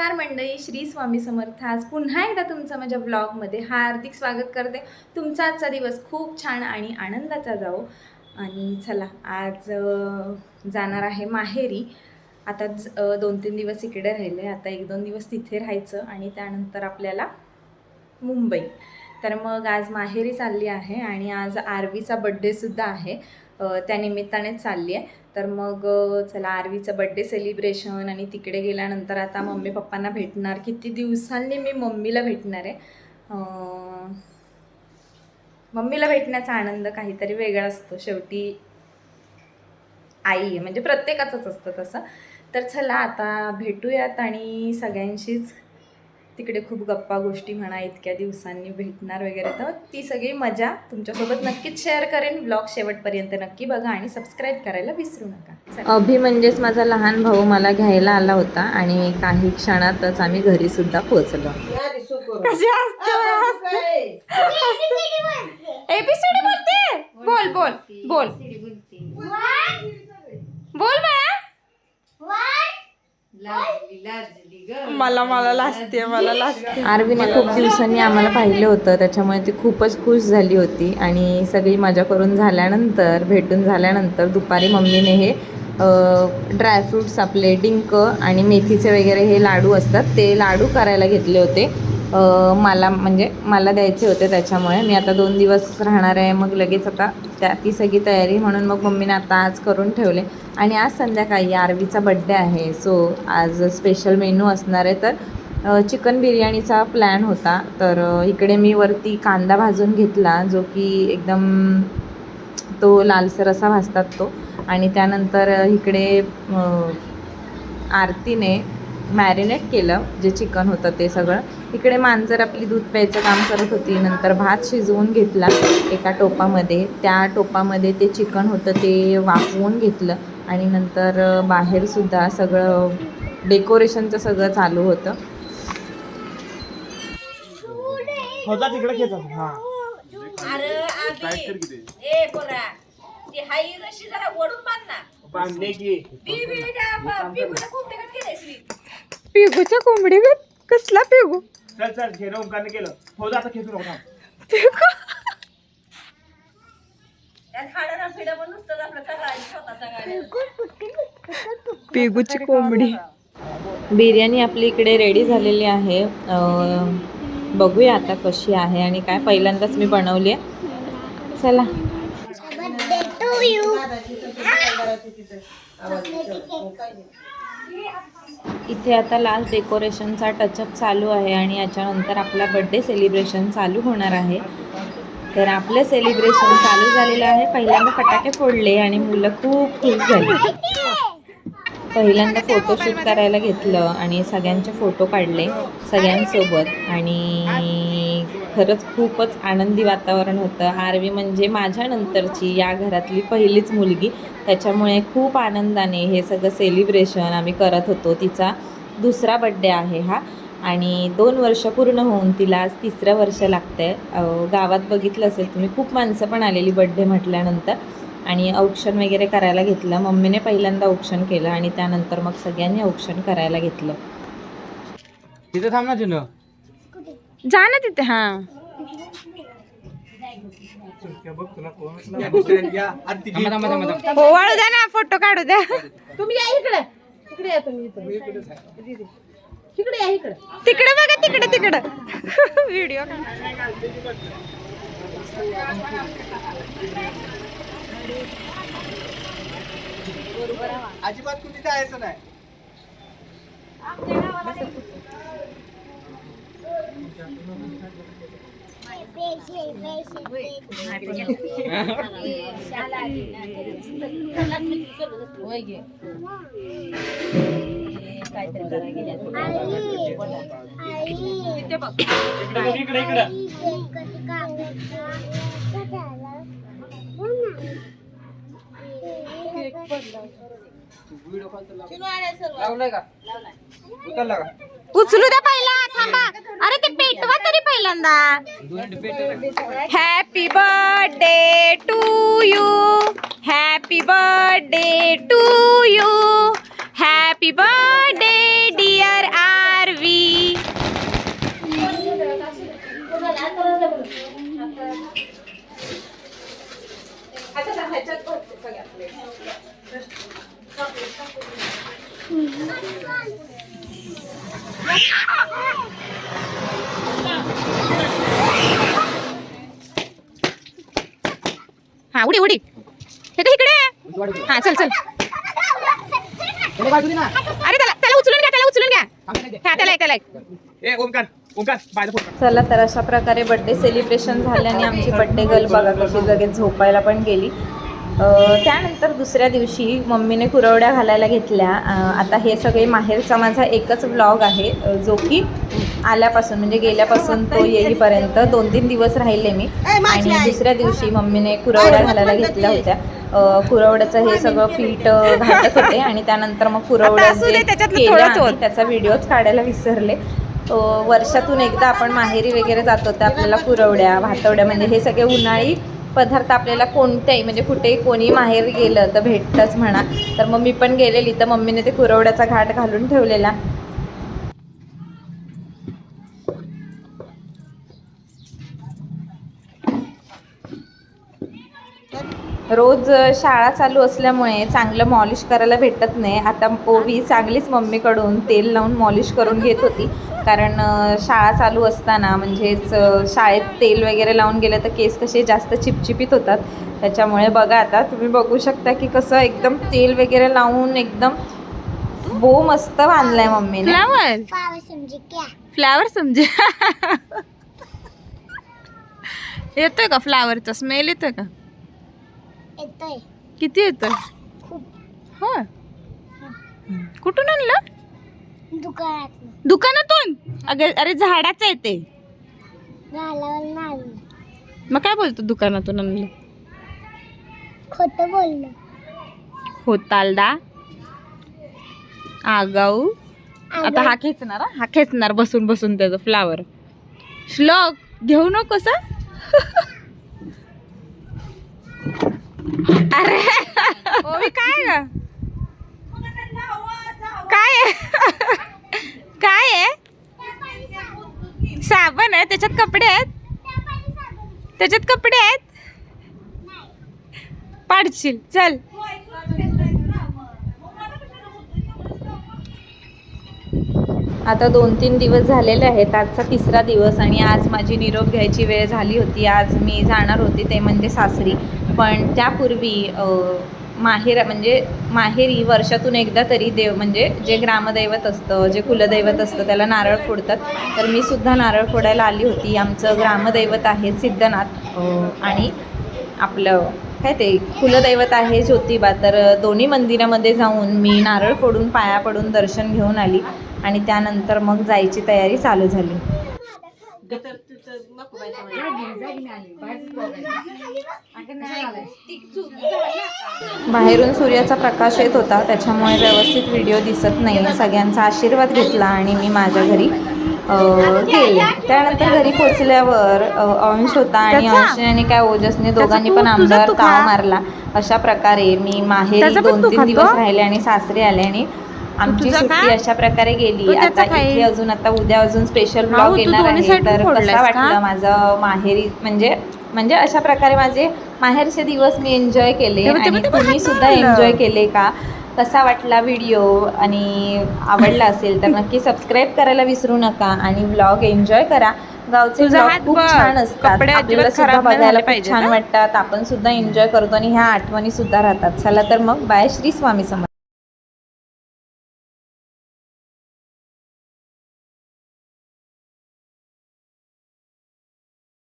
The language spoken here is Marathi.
नमस्कार मंडळी श्री स्वामी समर्थ. आज पुन्हा एकदा तुमचं माझ्या ब्लॉगमध्ये हार्दिक स्वागत करते. तुमचा आजचा दिवस खूप छान आणि आनंदाचा जाओ आणि चला आज जाणार आहे माहेरी. आता दोन तीन दिवस इकडे राहिले. आता एक दोन दिवस तिथे राहायचं आणि त्यानंतर आपल्याला मुंबई. तर मग आज माहेरी चालली आहे आणि आज आरवीचा बड्डेसुद्धा आहे. अ, त्या चालली आहे. तर मग चला आरवीचं बड्डे सेलिब्रेशन आणि तिकडे गेल्यानंतर आता मम्मी पप्पांना भेटणार. किती दिवसांनी मी मम्मीला भेटणार आहे. मम्मीला भेटण्याचा आनंद काहीतरी वेगळा असतो. शेवटी आई आहे म्हणजे प्रत्येकाचंच असतं तसं. तर चला आता भेटूयात आणि सगळ्यांशीच तिकडे खूप गप्पा गोष्टी म्हणा इतक्या दिवसांनी भेटणार वगैरे तर ती सगळी मजा तुमच्यासोबत नक्कीच शेअर करेन. ब्लॉग शेवटपर्यंत नक्की बघा आणि सबस्क्राईब करायला विसरू नका. अभि म्हणजेच माझा लहान भाऊ मला घ्यायला आला होता आणि काही क्षणातच आम्ही घरी सुद्धा पोहोचलो. एबीसीडी बोलते. बोल बोल बोल. बोल मला मला लाजते मला लाजते. आरवीने खूप दिवसांनी आम्हाला पाहिलं होतं त्याच्यामुळे ती खूपच खुश झाली होती. आणि सगळी मजा करून झाल्यानंतर भेटून झाल्यानंतर दुपारी मम्मीने हे ड्रायफ्रूट्स आपले डिंक आणि मेथीचे वगैरे हे लाडू असतात ते लाडू करायला घेतले होते. मला म्हणजे मला द्यायचे होते त्याच्यामुळे. मी आता दोन दिवस राहणार आहे मग लगेच आता त्या ती सगळी तयारी म्हणून मग मम्मीने आता आज करून ठेवले. आणि आज संध्याकाळी आरवीचा बड्डे आहे सो आज स्पेशल मेनू असणार आहे. तर चिकन बिर्याणीचा प्लॅन होता. तर इकडे मी वरती कांदा भाजून घेतला जो की एकदम तो लालसर असा भाजतात तो. आणि त्यानंतर इकडे आरतीने मॅरिनेट केलं जे चिकन होतं ते सगळं. इकडे मांजर आपली दूध प्यायचं काम करत होती. नंतर भात शिजवून घेतला एका टोपामध्ये. त्या टोपामध्ये ते चिकन होतं ते वाफवून घेतलं आणि नंतर बाहेरसुद्धा सगळं डेकोरेशनचं सगळं चालू होतं. होता तिकडे खेचा. हा. अरे आधी ए पोरा ती हाई रशी जरा ओढून बांध ना. बांधले की. बी बी त्या ब- बिगुच्या कोंबडीकडे गेलेस मी. पिगूच्या कोंबडी कसला पिगू? चल चल ओंकारने केलं. हो आता खेचू नको थांब. त्यात हाडं ना फिडं पण नुसतं आपलं करायचं स्वतःचा गाड्या पिगूची कोंबडी. बिर्याणी आपली इकडे रेडी झालेली आहे. अं, बघूया आता कशी आहे आणि काय पहिल्यांदाच मी बनवली आहे. चला. इथे आता लाल डेकोरेशनचा टचअप चालू आहे आणि याच्यानंतर आपला बड्डे सेलिब्रेशन चालू होणार आहे. तर आपलं सेलिब्रेशन चालू झालेलं आहे. पहिल्यांदा फटाके फोडले आणि मुलं खूप खुश झाली. पहिल्यांदा फोटोशूट करायला घेतलं आणि सगळ्यांचे फोटो काढले सगळ्यांसोबत. आणि खरंच खूपच आनंदी वातावरण होतं. आरवी म्हणजे माझ्यानंतरची या घरातली पहिलीच मुलगी. त्याच्यामुळे खूप आनंदाने हे सगळं सेलिब्रेशन आम्ही करत होतो. तिचा दुसरा बड्डे आहे हा. आणि दोन वर्ष पूर्ण होऊन तिला आज तिसरं वर्ष लागतं आहे गावात बघितलं असेल तुम्ही खूप माणसं पण आलेली बड्डे म्हटल्यानंतर. आणि औक्षण वगैरे करायला घेतलं. मम्मीने पहिल्यांदा औक्षण केलं आणि त्यानंतर मग सगळ्यांनी औक्षण करायला घेतलं. तिथे थांब ना जुनं. जा ना तिथे हा. हो वाळू द्या ना फोटो काढू द्या. तुम्ही या इकडे. इकडे या तुम्ही. इकडे या इकडे. तिकडे बघा तिकडे तिकडे. व्हिडिओ अजिबात कुठे जायचं नाही. काहीतरी करायला गेल्या बघ इकडे इकडे लावलाय का उचलला का उचलू द्या पहिला थांबा. अरे ते पेटवा तरी पहिल्यांदा. Happy birthday to you happy birthday to you happy birthday हा उडी उडी. हे का इकडे. हा चल चल. अरे त्याला त्याला उचलून घ्या त्याला उचलून घ्या. हा त्याला त्याला ओमकार चला तर अशा प्रकारे बड्डे सेलिब्रेशन झाल्याने आमची बड्डे गर्ल बघा कशी लगेच झोपायला पण गेली. त्यानंतर दुसऱ्या दिवशी मम्मीने कुरवड्या घालायला घेतल्या. आता हे सगळे माहेरचा माझा एकच व्लॉग आहे जो की आल्यापासून म्हणजे गेल्यापासून तो येईपर्यंत दोन तीन दिवस राहिले मी. आणि दुसऱ्या दिवशी मम्मीने कुरवड्या घालायला घेतल्या होत्या. कुरवड्याचं हे सगळं पीठ घालत होते आणि त्यानंतर मग कुरवड्या त्याचा व्हिडिओच काढायला विसरले. वर्षातून एकदा आपण माहेरी वगैरे जातो तर आपल्याला कुरवड्या भातवड्या म्हणजे हे सगळे उन्हाळी पदार्थ आपल्याला कोणत्याही म्हणजे कुठेही कोणी माहेर गेलं तर भेटतंच म्हणा. तर मग मी पण गेलेली. तर मम्मीने ते कुरवड्याचा घाट घालून ठेवलेला. रोज शाळा चालू असल्यामुळे चांगलं मॉलिश करायला भेटत नाही. आता ओवी चांगलीच मम्मीकडून तेल लावून मॉलिश करून घेत होती. कारण शाळा चालू असताना म्हणजेच शाळेत तेल वगैरे लावून गेलं तर केस कसे जास्त चिपचिपीत होतात. त्याच्यामुळे बघा आता तुम्ही बघू शकता की कसं एकदम तेल वगैरे लावून एकदम बो मस्त बांधलाय मम्मीने. फ्लावर? फ्लावर समजे. येतोय का फ्लावरचा? स्मेल येतोय का? येतोय. किती येतोय? खूप. हो. कुठून आणलं? दुकानात दुकानातून? अगं अरे झाडाचं आहे ते. घालावर नाही. मग काय बोलतो दुकानातून आणलं? खोटं बोललो होतालडा आगाऊ. आता हा खेचणार हा? हा खेचणार बसून बसून त्याचं फ्लावर श्लोक घेऊ नकोस हं? अरे. ओवी काय ग? काय आहे? काय आहे? साबण आहे त्याच्यात कपडे आहेत? त्याच्यात कपडे आहेत? पाडशील चल. आता दोन तीन दिवस झालेले आहेत आजचा तिसरा दिवस आणि आज माझी निरोप घ्यायची वेळ झाली होती. आज मी जाणार होती ते म्हणजे सासरी. पण त्यापूर्वी माहेर म्हणजे माहेरी वर्षातून एकदा तरी देव म्हणजे जे ग्रामदैवत असतं जे कुलदैवत असतं त्याला नारळ फोडतात. तर मी सुद्धा नारळ फोडायला आली होती. आमचं ग्रामदैवत आहे सिद्धनाथ. आणि आपलं काय ते कुलदैवत आहे ज्योतिबा. तर दोन्ही मंदिरामध्ये जाऊन मी नारळ फोडून पाया पडून दर्शन घेऊन आली. आणि त्यानंतर मग जायची तयारी चालू झाली. बाहेरून सूर्याचा प्रकाश येत होता त्याच्यामुळे व्यवस्थित व्हिडिओ दिसत नाही. सगळ्यांचा आशीर्वाद घेतला आणि मी माझ्या घरी गेले. त्यानंतर घरी पोचल्यावर अंश होता आणि अंश आणि काय ओजसने दोघांनी पण आमदार ताव मारला. अशा प्रकारे मी माहेरी दोन तीन दिवस राहिले आणि सासरे आले आणि आमची सुट्टी अशा प्रकारे गेली. आता इथे अजून आता उद्या अजून स्पेशल ब्लॉग येणार आहे. तर कसा वाटलं माझं माहेरी? म्हणजे म्हणजे अशा प्रकारे माझे माहेरचे दिवस मी एन्जॉय केले. आणि तुम्ही सुद्धा एन्जॉय केले का? कसा वाटला व्हिडिओ आणि आवडला असेल तर नक्की सबस्क्राईब करायला विसरू नका. आणि ब्लॉग एन्जॉय करा. गावचे खूप छान असतात. आपल्याला सुद्धा बघायला खूप छान वाटतात. आपण सुद्धा एन्जॉय करतो आणि ह्या आठवणी सुद्धा राहतात. चला तर मग बाय श्री स्वामी समर्थ.